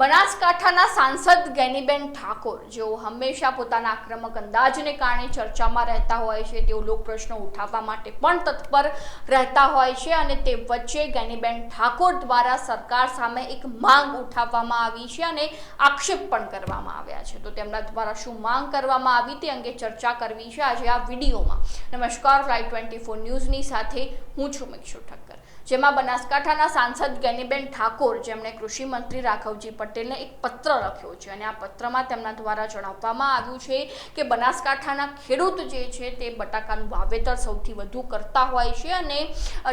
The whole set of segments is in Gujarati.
બનાસકાંઠાના સાંસદ ગેનીબેન ઠાકોર, જેઓ હંમેશા પોતાના આક્રમક અંદાજને કારણે ચર્ચામાં રહેતા હોય છે, તેઓ લોક પ્રશ્નો ઉઠાવવા માટે પણ તત્પર રહેતા હોય છે અને તે વચ્ચે ગેનીબેન ઠાકોર દ્વારા સરકાર સામે એક માંગ ઉઠાવવામાં આવી છે અને આક્ષેપ પણ કરવામાં આવ્યા છે. તો તેમના દ્વારા શું માંગ કરવામાં આવી તે અંગે ચર્ચા કરવી છે આજે આ વિડીયોમાં. નમસ્કાર લાઈવ ટ્વેન્ટી ફોર ન્યૂઝની સાથે હું છું મિક્ષુ ઠક્કર. જેમાં બનાસકાંઠાના સાંસદ ગેનીબેન ઠાકોર, જેમણે કૃષિ મંત્રી રાઘવજી પટેલને એક પત્ર લખ્યો છે અને આ પત્રમાં તેમના દ્વારા જણાવવામાં આવ્યું છે કે બનાસકાંઠાના ખેડૂત જે છે તે બટાકાનું વાવેતર સૌથી વધુ કરતા હોય છે અને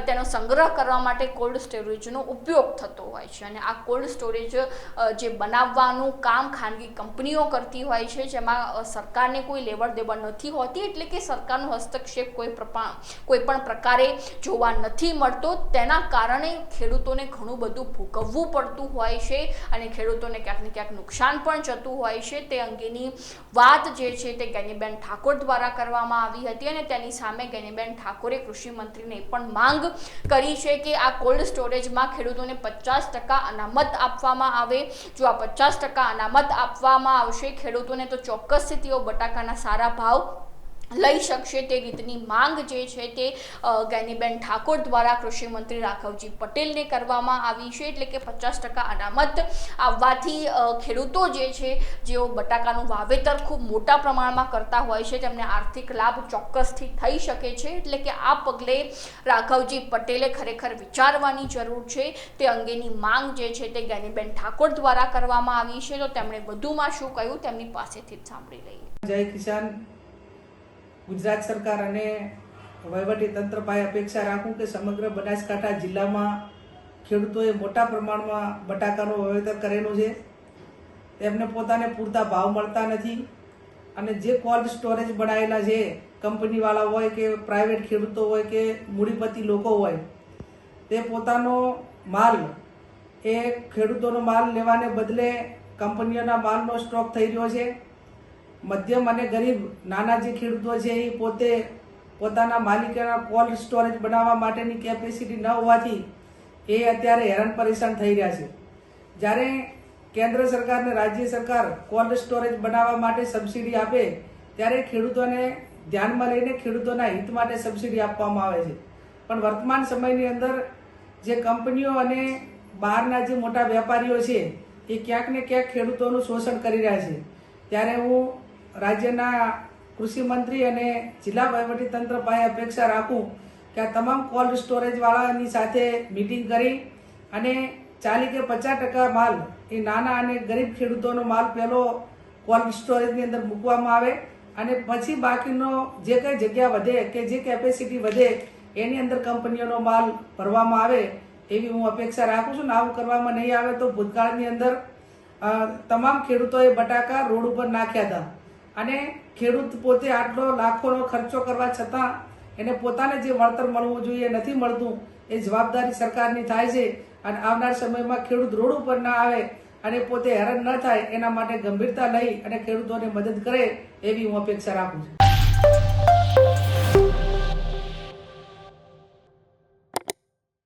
તેનો સંગ્રહ કરવા માટે કોલ્ડ સ્ટોરેજનો ઉપયોગ થતો હોય છે અને આ કોલ્ડ સ્ટોરેજ જે બનાવવાનું કામ ખાનગી કંપનીઓ કરતી હોય છે જેમાં સરકારને કોઈ લેવડ દેવડ નથી હોતી એટલે કે સરકારનો હસ્તક્ષેપ કોઈ કોઈ પણ પ્રકારે જોવા નથી મળતો, તેના કારણે ખેડૂતોને ઘણું બધું ભોગવવું પડતું હોય છે અને ખેડૂતોને ક્યાંક ને ક્યાંક નુકસાન પણ જતું હોય છે. તે અંગેની વાત જે છે તે ગેનીબેન ઠાકોર દ્વારા કરવામાં આવી હતી અને તેની સામે ગેનીબેન ઠાકોરે કૃષિ મંત્રીને પણ માંગ કરી છે કે આ કોલ્ડ સ્ટોરેજમાં ખેડૂતોને પચાસ ટકા અનામત આપવામાં આવે. જો આ પચાસ ટકા અનામત આપવામાં આવશે, ખેડૂતોને તો ચોક્કસથી તેઓ બટાકાના સારા ભાવ લઈ શકશે તે રીતની માંગ જે છે તે જ્ઞાનીબેન ઠાકોર દ્વારા કૃષિમંત્રી રાઘવજી પટેલને કરવામાં આવી છે. એટલે કે પચાસ ટકા અનામત આવવાથી ખેડૂતો જે છે, જેઓ બટાકાનું વાવેતર ખૂબ મોટા પ્રમાણમાં કરતા હોય છે, તેમને આર્થિક લાભ ચોક્કસથી થઈ શકે છે. એટલે કે આ પગલે રાઘવજી પટેલે ખરેખર વિચારવાની જરૂર છે. તે અંગેની માંગ જે છે તે જ્ઞાનીબેન ઠાકોર દ્વારા કરવામાં આવી છે. તો તેમણે વધુમાં શું કહ્યું? તેમની પાસેથી જ સાંભળી લઈએ. જય કિસાન. ગુજરાત સરકાર અને વહીવટી તંત્ર પાસે અપેક્ષા રાખું કે સમગ્ર બનાસકાંઠા જિલ્લામાં ખેડૂતોએ મોટા પ્રમાણમાં બટાકાનું વાવેતર કરેલું છે. તેમને પોતાને પૂરતા ભાવ મળતા નથી અને જે કોલ્ડ સ્ટોરેજ બનાવેલા છે, કંપનીવાળા હોય કે પ્રાઇવેટ ખેડૂતો હોય કે મૂડીપતિ લોકો હોય, તે પોતાનો માલ, એ ખેડૂતોનો માલ લેવાને બદલે કંપનીઓના માલનો સ્ટોક થઈ રહ્યો છે. મધ્યમ અને ગરીબ નાના જે ખેડૂતો છે એ પોતે પોતાના માલિકના કોલ્ડ સ્ટોરેજ બનાવવા માટેની કેપેસિટી ન હોવાથી એ અત્યારે હેરાન પરેશાન થઈ રહ્યા છે. જ્યારે કેન્દ્ર સરકાર અને રાજ્ય સરકાર કોલ્ડ સ્ટોરેજ બનાવવા માટે સબસિડી આપે, ત્યારે ખેડૂતોને ધ્યાનમાં લઈને ખેડૂતોના હિત માટે સબસિડી આપવામાં આવે છે. પણ વર્તમાન સમયની અંદર જે કંપનીઓ અને બહારના જે મોટા વેપારીઓ છે, એ ક્યાંક ને ક્યાંક ખેડૂતોનું શોષણ કરી રહ્યા છે. ત્યારે હું રાજ્યના કૃષિ મંત્રી અને જિલ્લા વહીવટીતંત્ર પાસે અપેક્ષા રાખું કે આ તમામ કોલ્ડ સ્ટોરેજવાળાની સાથે મિટિંગ કરી અને ચાલી કે પચાસ ટકા માલ, એ નાના અને ગરીબ ખેડૂતોનો માલ પહેલો કોલ્ડ સ્ટોરેજની અંદર મૂકવામાં આવે અને પછી બાકીનો જે કંઈ જગ્યા વધે કે જે કેપેસિટી વધે, એની અંદર કંપનીઓનો માલ ભરવામાં આવે એવી હું અપેક્ષા રાખું છું. ને આવું કરવામાં નહીં આવે તો ભૂતકાળની અંદર તમામ ખેડૂતોએ બટાકા રોડ ઉપર નાખ્યા હતા. અને ખેડૂત પોતે આટલો લાખોનો ખર્ચો કરવા છતાં એને પોતાને જે વળતર મળવું જોઈએ નથી મળતું, એ જવાબદારી સરકારની થાય છે અને આવનાર સમયમાં ખેડૂત રોડ ઉપર ના આવે અને પોતે હેરાન ન થાય, એના માટે ગંભીરતા લઈ અને ખેડૂતોને મદદ કરે એવી હું અપેક્ષા રાખું છું.